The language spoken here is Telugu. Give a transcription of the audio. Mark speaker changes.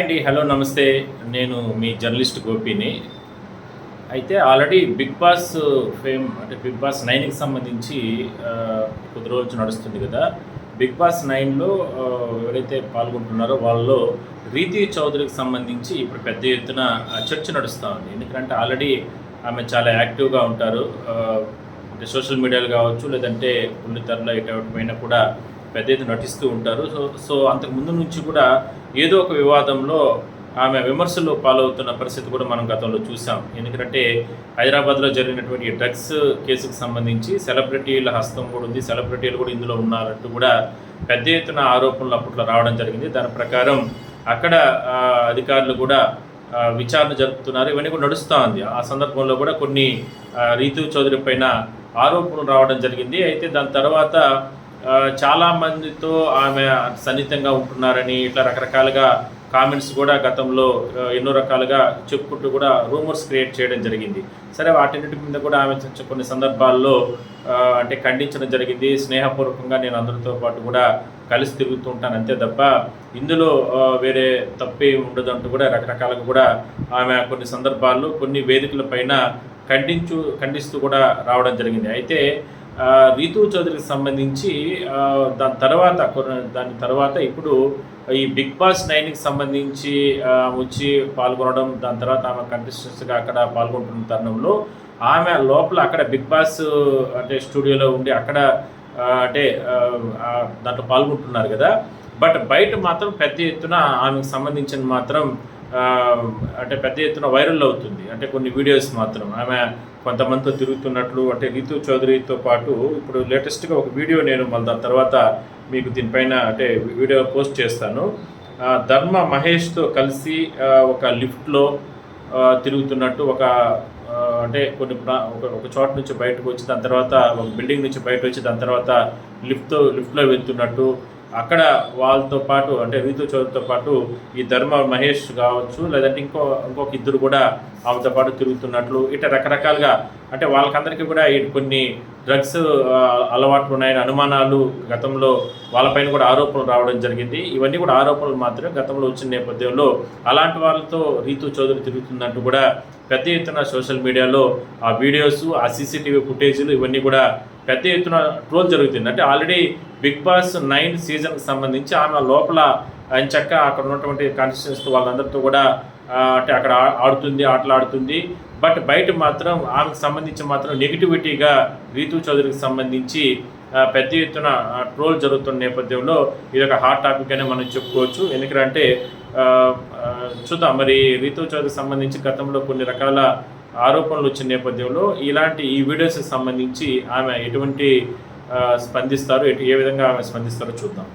Speaker 1: అండి హలో నమస్తే. నేను మీ జర్నలిస్ట్ గోపిని. అయితే ఆల్రెడీ బిగ్ బాస్ ఫేమ్ అంటే బిగ్ బాస్ నైన్కి సంబంధించి కొద్ది రోజు నడుస్తుంది కదా. బిగ్ బాస్ నైన్లో ఎవరైతే పాల్గొంటున్నారో వాళ్ళలో రీతి చౌదరికి సంబంధించి ఇప్పుడు పెద్ద ఎత్తున చర్చ నడుస్తూ ఉంది. ఎందుకంటే ఆల్రెడీ ఆమె చాలా యాక్టివ్గా ఉంటారు. అంటే సోషల్ మీడియాలో కావచ్చు లేదంటే బుల్లితెరలో ఎటువంటి కూడా పెద్ద ఎత్తున నటిస్తూ ఉంటారు. సో సో అంతకు ముందు నుంచి కూడా ఏదో ఒక వివాదంలో ఆమె విమర్శలు పాలవుతున్న పరిస్థితి కూడా మనం గతంలో చూసాం. ఎందుకంటే హైదరాబాద్లో జరిగినటువంటి డ్రగ్స్ కేసుకు సంబంధించి సెలబ్రిటీల హస్తం కూడా ఉంది. సెలబ్రిటీలు కూడా ఇందులో ఉన్నారంటూ కూడా పెద్ద ఎత్తున ఆరోపణలు అప్పట్లో రావడం జరిగింది. దాని ప్రకారం అక్కడ అధికారులు కూడా విచారణ జరుపుతున్నారు. ఇవన్నీ కూడా నడుస్తూ ఉంది. ఆ సందర్భంలో కూడా కొన్ని రీతు చౌదరి పైన ఆరోపణలు రావడం జరిగింది. అయితే దాని తర్వాత చాలా మందితో ఆమె సన్నిహితంగా ఉంటున్నారని ఇట్లా రకరకాలుగా కామెంట్స్ కూడా గతంలో ఎన్నో రకాలుగా చెప్పుకుంటూ కూడా రూమర్స్ క్రియేట్ చేయడం జరిగింది. సరే వాటిన్నిటి మీద కూడా ఆమె కొన్ని సందర్భాల్లో అంటే ఖండించడం జరిగింది. స్నేహపూర్వకంగా నేను అందరితో పాటు కూడా కలిసి తిరుగుతూ ఉంటాను అంతే తప్ప ఇందులో వేరే తప్పే ఉండదు అంటూ కూడా రకరకాలుగా కూడా ఆమె కొన్ని సందర్భాల్లో కొన్ని వేదికల పైన ఖండించు ఖండిస్తూ కూడా రావడం జరిగింది. అయితే రీతు చౌదరికి సంబంధించి దాని తర్వాత దాని తర్వాత ఇప్పుడు ఈ బిగ్ బాస్ నైన్కి సంబంధించి వచ్చి పాల్గొనడం దాని తర్వాత ఆమె కంటెస్టెంట్స్గా అక్కడ పాల్గొంటున్న తరుణంలో ఆమె లోపల అక్కడ బిగ్ బాస్ అంటే స్టూడియోలో ఉండి అక్కడ అంటే దాంట్లో పాల్గొంటున్నారు కదా. బట్ బయట మాత్రం పెద్ద ఎత్తున ఆమెకు సంబంధించిన మాత్రం అంటే పెద్ద ఎత్తున వైరల్ అవుతుంది. అంటే కొన్ని వీడియోస్ మాత్రం. ఆమె కొంతమందితో తిరుగుతున్నట్లు అంటే రీతు చౌదరితో పాటు ఇప్పుడు లేటెస్ట్గా ఒక వీడియో నేను మళ్ళీ దాని తర్వాత మీకు దీనిపైన అంటే వీడియో పోస్ట్ చేస్తాను. ధర్మ మహేష్తో కలిసి ఒక లిఫ్ట్లో తిరుగుతున్నట్టు ఒక అంటే కొన్ని ఒక ఒక చోట నుంచి బయటకు వచ్చి దాని తర్వాత ఒక బిల్డింగ్ నుంచి బయట వచ్చి దాని తర్వాత లిఫ్ట్తో లిఫ్ట్లో వెళ్తున్నట్టు అక్కడ వాళ్ళతో పాటు అంటే రీతు చౌదరితో పాటు ఈ ధర్మ మహేష్ కావచ్చు లేదంటే ఇంకో ఇంకొక ఇద్దరు కూడా ఆమెతో పాటు తిరుగుతున్నట్లు ఇట్లా రకరకాలుగా అంటే వాళ్ళకందరికీ కూడా కొన్ని డ్రగ్స్ అలవాట్లు ఉన్నాయని అనుమానాలు గతంలో వాళ్ళపైన కూడా ఆరోపణలు రావడం జరిగింది. ఇవన్నీ కూడా ఆరోపణలు మాత్రమే గతంలో వచ్చిన నేపథ్యంలో అలాంటి వాళ్ళతో రీతు చౌదరి తిరుగుతున్నట్టు కూడా పెద్ద ఎత్తున సోషల్ మీడియాలో ఆ వీడియోస్ ఆ సీసీటీవీ ఫుటేజీలు ఇవన్నీ కూడా పెద్ద ఎత్తున ట్రోల్ జరుగుతుంది. అంటే ఆల్రెడీ బిగ్ బాస్ నైన్ సీజన్కి సంబంధించి ఆమె లోపల చక్క అక్కడ ఉన్నటువంటి కాన్స్టిట్యూన్స్ వాళ్ళందరితో కూడా అంటే అక్కడ ఆడుతుంది ఆటలు ఆడుతుంది. బట్ బయట మాత్రం ఆమెకు సంబంధించి మాత్రం నెగిటివిటీగా రీతు చౌదరికి సంబంధించి పెద్ద ఎత్తున ట్రోల్ జరుగుతున్న నేపథ్యంలో ఇది ఒక హాట్ టాపిక్ అనే మనం చెప్పుకోవచ్చు. ఎందుకంటే చూద్దాం. మరి రీతు చౌదరికి సంబంధించి గతంలో కొన్ని రకాల ఆరోపణలు వచ్చిన నేపథ్యంలో ఇలాంటి ఈ వీడియోస్కి సంబంధించి ఆమె ఎటువంటి స్పందిస్తారు ఎటు ఏ విధంగా ఆమె స్పందిస్తారో చూద్దాం.